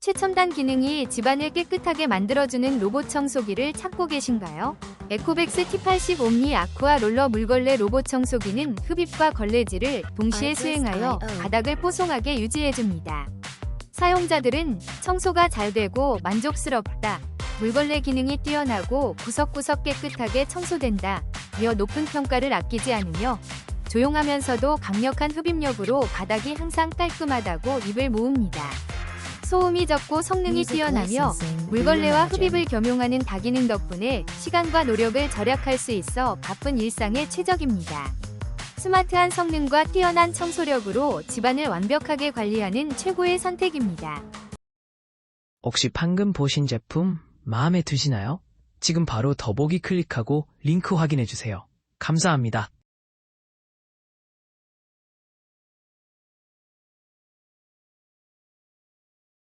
최첨단 기능이 집안을 깨끗하게 만들어주는 로봇 청소기를 찾고 계신가요? 에코백스 T80 옴니 아쿠아 롤러 물걸레 로봇 청소기는 흡입과 걸레질을 동시에 수행하여 바닥을 뽀송하게 유지해줍니다. 사용자들은 청소가 잘 되고 만족스럽다. 물걸레 기능이 뛰어나고 구석구석 깨끗하게 청소된다. 며 높은 평가를 아끼지 않으며 조용하면서도 강력한 흡입력으로 바닥이 항상 깔끔하다고 입을 모읍니다. 소음이 적고 성능이 뛰어나며 물걸레와 흡입을 겸용하는 다기능 덕분에 시간과 노력을 절약할 수 있어 바쁜 일상에 최적입니다. 스마트한 성능과 뛰어난 청소력으로 집안을 완벽하게 관리하는 최고의 선택입니다. 혹시 방금 보신 제품 마음에 드시나요? 지금 바로 더보기 클릭하고 링크 확인해주세요. 감사합니다.